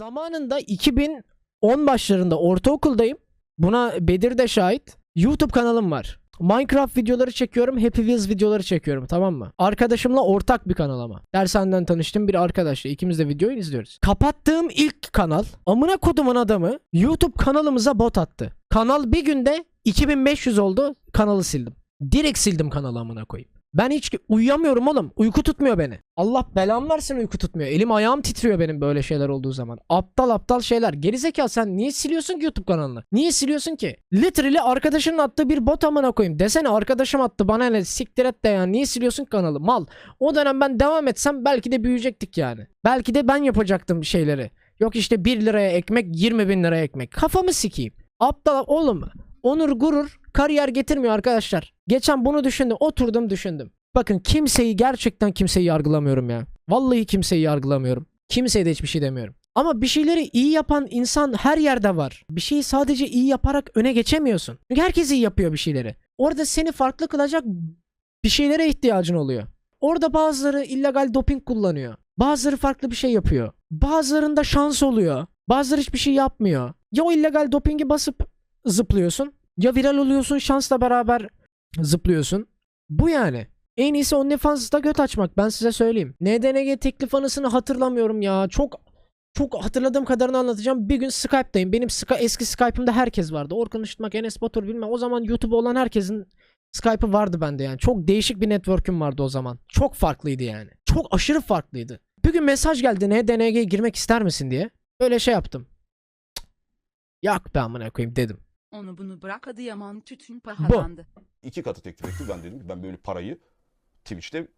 Zamanında 2010 başlarında ortaokuldayım. Buna Bedir de şahit. YouTube kanalım var. Minecraft videoları çekiyorum, Happy Wheels videoları çekiyorum tamam mı? Arkadaşımla ortak bir kanal ama. Dershaneden tanıştığım bir arkadaşla ikimiz de videoyu izliyoruz. Kapattığım ilk kanal amına kodumun adamı YouTube kanalımıza bot attı. Kanal bir günde 2500 oldu kanalı sildim. Direkt sildim kanalı amına koyayım. Ben hiç uyuyamıyorum oğlum. Uyku tutmuyor beni. Allah belamı versin uyku tutmuyor. Elim ayağım titriyor benim böyle şeyler olduğu zaman. Aptal aptal şeyler. Gerizekalı sen niye siliyorsun ki YouTube kanalını? Niye siliyorsun ki? Literally arkadaşının attığı bir bot amına koyayım. Desene arkadaşım attı bana ne siktir et de ya. Niye siliyorsun kanalı? Mal. O dönem ben devam etsem belki de büyüyecektik yani. Belki de ben yapacaktım şeyleri. Yok işte 1 liraya ekmek 20 bin liraya ekmek. Kafamı sikeyim. Aptal oğlum. Onur gurur kariyer getirmiyor arkadaşlar. Geçen bunu düşündüm. Oturdum düşündüm. Bakın kimseyi gerçekten kimseyi yargılamıyorum ya. Vallahi kimseyi yargılamıyorum. Kimseye de hiçbir şey demiyorum. Ama bir şeyleri iyi yapan insan her yerde var. Bir şeyi sadece iyi yaparak öne geçemiyorsun. Çünkü herkes iyi yapıyor bir şeyleri. Orada seni farklı kılacak bir şeylere ihtiyacın oluyor. Orada bazıları illegal doping kullanıyor. Bazıları farklı bir şey yapıyor. Bazılarında şans oluyor. Bazıları hiçbir şey yapmıyor. Ya o illegal dopingi basıp zıplıyorsun. Ya viral oluyorsun şansla beraber zıplıyorsun. Bu yani. En iyisi OnlyFans'ta göt açmak ben size söyleyeyim. NDNG teklif anısını hatırlamıyorum ya. Çok çok hatırladığım kadarını anlatacağım. Bir gün Skype'dayım. Benim Sky, eski Skype'ımda herkes vardı. Orkun Işıtmak, Enes Batur bilmem. O zaman YouTube olan herkesin Skype'ı vardı bende yani. Çok değişik bir network'üm vardı o zaman. Çok farklıydı yani. Çok aşırı farklıydı. Bir gün mesaj geldi NDNG'ye girmek ister misin diye. Öyle şey yaptım. Cık. Yak be amına koyayım dedim. Onu bunu bırak Adıyaman tütün pahalandı. İki katı teklif etti. Ben dedim ki ben böyle parayı Twitch'te